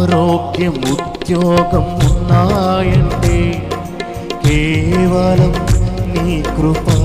ఆరోగ్యం ఉద్యోగం ఉన్నాయంటే కేవలం నీ కృపా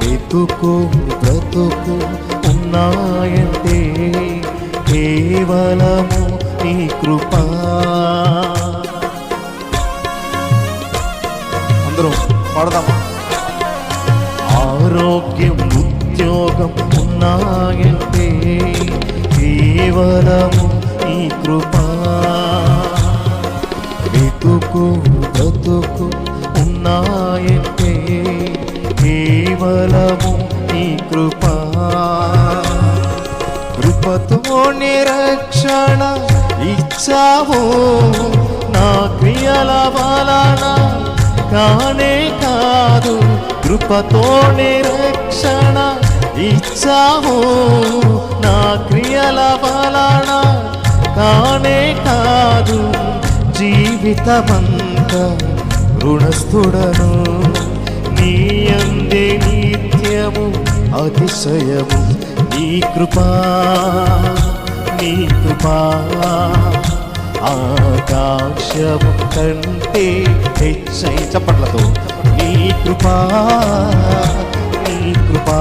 వెతుకు బ్రతుకు ఉన్నాయంటే కేవలము నీ కృపా అందరూ పాడదామా ఆరోగ్యం ఉద్యోగం ఉన్నాయంటే కేవలము నీ కృపా. వెతుకు బ్రతుకు ఉన్నాయంటే కేవలము నీ కృపా. కృపతో నిరక్షణ ఇచ్చావు. నా క్రియల వలన కానే కాదు. కృపతో నిరక్షణ ఇచ్చావు. నా క్రియల కానే కాదు జీవితమంత రుణస్థుడను. నీ అందే నిత్యము అతిశయము నీ కృపా నీ కృపా. ఆకాశము కంటే హెచ్చై చప్పట్లతో నీ కృపా నీ కృపా.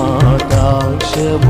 ఆకాశము